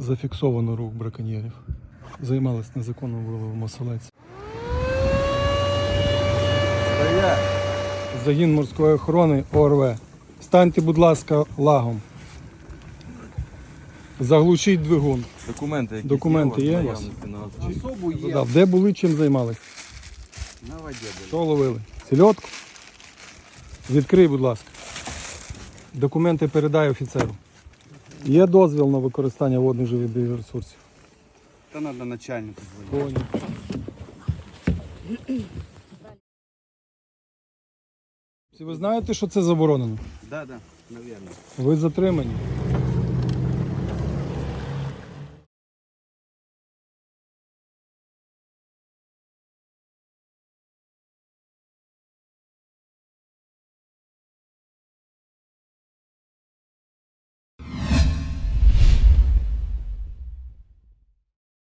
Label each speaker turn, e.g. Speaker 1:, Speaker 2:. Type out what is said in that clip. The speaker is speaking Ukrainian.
Speaker 1: Зафіксовано рух браконьєрів. Займались незаконним виловом оселець. Загін морської охорони ОРВ. Станьте, будь ласка, лагом. Заглушіть двигун.
Speaker 2: Документи якісь
Speaker 1: Документи є у вас?
Speaker 3: Особу є
Speaker 1: Задав. Де були, чим займались?
Speaker 3: на воді були.
Speaker 1: Що ловили? Сільотку? Відкрий, будь ласка. Документи передай офіцеру. Є дозвіл на використання водних живих біоресурсів?
Speaker 3: Та треба начальнику дзвонити.
Speaker 1: Ви знаєте, що це заборонено?
Speaker 3: Да, да, навірно.
Speaker 1: Ви затримані.